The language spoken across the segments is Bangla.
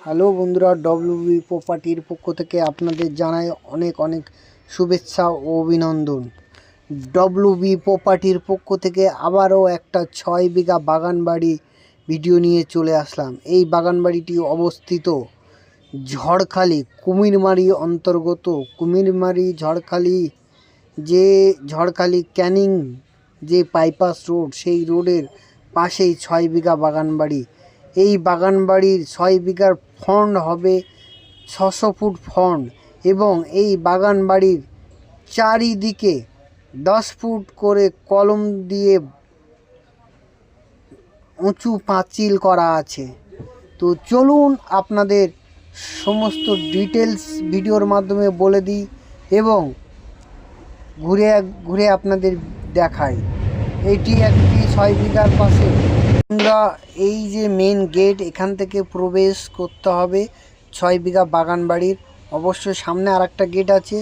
হ্যালো বন্ধুরা ডব্লিউবি প্রপার্টির পক্ষ থেকে আপনাদের জানাই অনেক অনেক শুভেচ্ছা ও অভিনন্দন। ডব্লিউবি প্রপার্টির পক্ষ থেকে আবারও একটা ছয় বিঘা বাগান বাড়ি ভিডিও নিয়ে চলে আসলাম। এই বাগান বাড়িটি অবস্থিত ঝড়খালি, কুমিরমারি অন্তর্গত। কুমিরমারি, ঝড়খালি, যে ঝড়খালি ক্যানিং, যে বাইপাস রোড সেই রোডের পাশেই ছয় বিঘা বাগান বাড়ি এই বাগান বাড়ির ছয় বিঘার ফন্ড হবে ছশো ফুট ফন্ড এবং এই বাগান বাড়ির চারিদিকে দশ ফুট করে কলম দিয়ে উঁচু পাঁচিল করা আছে। তো চলুন আপনাদের সমস্ত ডিটেলস ভিডিওর মাধ্যমে বলে দিই এবং ঘুরে ঘুরে আপনাদের দেখাই। এটি একটি ছয় বিঘার পাশে আমরা এই যে মেন গেট এখান থেকে প্রবেশ করতে হবে ছয় বিঘা বাগান বাড়ির। অবশ্যই সামনে আর একটা গেট আছে,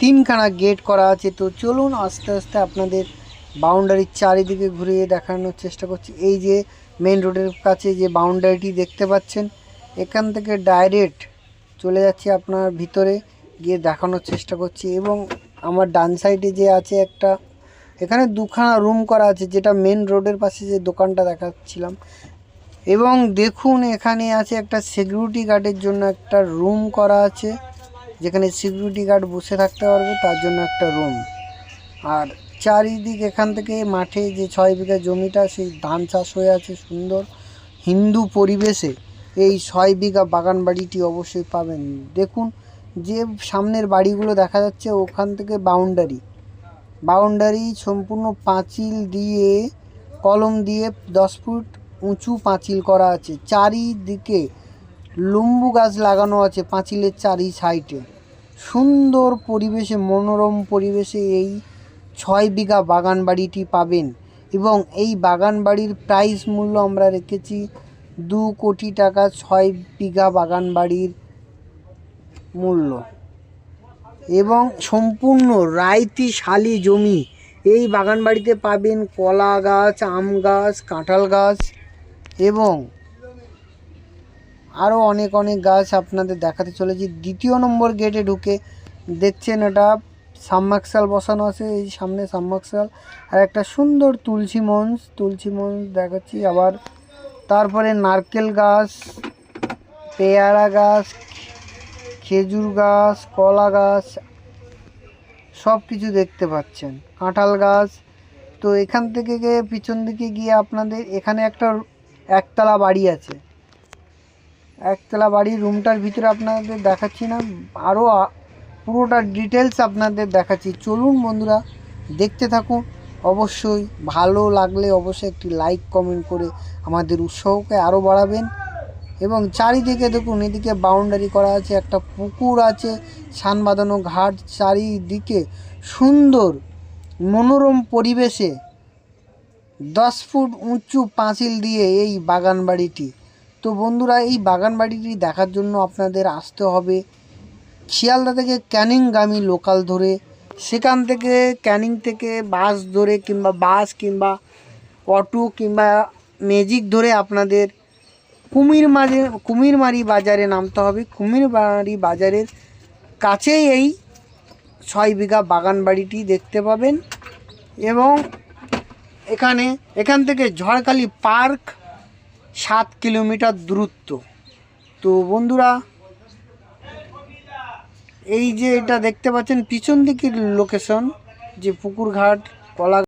তিনখানা গেট করা আছে। তো চলুন আস্তে আস্তে আপনাদের বাউন্ডারির চারিদিকে ঘুরিয়ে দেখানোর চেষ্টা করছি। এই যে মেন রোডের কাছে যে বাউন্ডারিটি দেখতে পাচ্ছেন, এখান থেকে ডাইরেক্ট চলে যাচ্ছি আপনার ভিতরে গিয়ে দেখানোর চেষ্টা করছি। এবং আমার ডান সাইডে যে আছে একটা এখানে দুখানা রুম করা আছে, যেটা মেন রোডের পাশে যে দোকানটা দেখাচ্ছিলাম। এবং দেখুন এখানে আছে একটা সিকিউরিটি গার্ডের জন্য একটা রুম করা আছে, যেখানে সিকিউরিটি গার্ড বসে থাকতে পারবে, তার জন্য একটা রুম আর চারিদিক এখান থেকে মাঠে যে ছয় বিঘা জমিটা, সেই ধান চাষ হয়ে আছে, সুন্দর। হিন্দু পরিবেশে এই ছয় বিঘা বাগান বাড়িটি অবশ্যই পাবেন। দেখুন, যে সামনের বাড়িগুলো দেখা যাচ্ছে, ওখান থেকে বাউন্ডারি বাউন্ডারি সম্পূর্ণ পাঁচিল দিয়ে, কলম দিয়ে দশ ফুট উঁচু পাঁচিল করা আছে। চারিদিকে লম্বু গাছ লাগানো আছে পাঁচিলের চারি সাইডে। সুন্দর পরিবেশে, মনোরম পরিবেশে এই ছয় বিঘা বাগান বাড়িটি পাবেন এবং এই বাগান বাড়ির প্রাইস মূল্য আমরা রেখেছি দু কোটি টাকা ছয় বিঘা বাগান বাড়ির মূল্য। এবং সম্পূর্ণ রাইতি শালি জমি। এই বাগান বাড়িতে পাবেন কলা গাছ, আম গাছ, কাঁঠাল গাছ এবং আরও অনেক অনেক গাছ আপনাদের দেখাতে চলেছি। দ্বিতীয় নম্বর গেটে ঢুকে দেখছেন এটা সাবমার্সাল বসানো আছে, এই সামনে সাবমার্সাল আর একটা সুন্দর তুলসী মঞ্চ তুলসী মঞ্চ দেখাচ্ছি আবার। তারপরে নারকেল গাছ, পেয়ারা গাছ খেজুর গাছ, কলা গাছ সব কিছু দেখতে পাচ্ছেন। কাঁঠাল গাছ। তো এখান থেকে গিয়ে পিছন দিকে গিয়ে আপনাদের এখানে একটা একতলা বাড়ি আছে। একতলা বাড়ির রুমটার ভিতরে আপনাদের দেখাচ্ছি না আরও পুরোটা ডিটেলস আপনাদের দেখাচ্ছি। চলুন বন্ধুরা, দেখতে থাকুন। অবশ্যই ভালো লাগলে অবশ্যই একটি লাইক কমেন্ট করে আমাদের উৎসাহকে আরও বাড়াবেন। এবং চারিদিকে দেখুন, এদিকে বাউন্ডারি করা আছে, একটা পুকুর আছে, সান বাঁধানো ঘাট চারিদিকে সুন্দর, মনোরম পরিবেশে দশ ফুট উঁচু পাঁচিল দিয়ে এই বাগান বাড়িটি তো বন্ধুরা, এই বাগান বাড়িটি দেখার জন্য আপনাদের আসতে হবে শিয়ালদা থেকে ক্যানিংগামী লোকাল ধরে। সেখান থেকে ক্যানিং থেকে বাস ধরে কিংবা বাস কিংবা অটো কিংবা ম্যাজিক ধরে আপনাদের কুমিরমারি কুমিরমারি বাজারে নামতে হবে। কুমিরমারি বাজারের কাছেই এই ছয় বিঘা বাগান বাড়িটি দেখতে পাবেন এবং এখানে, এখান থেকে ঝড়খালি পার্ক সাত কিলোমিটার দূরত্ব। তো বন্ধুরা, এই যে এটা দেখতে পাচ্ছেন, পিছন দিকের লোকেশন যে পুকুর ঘাট কলা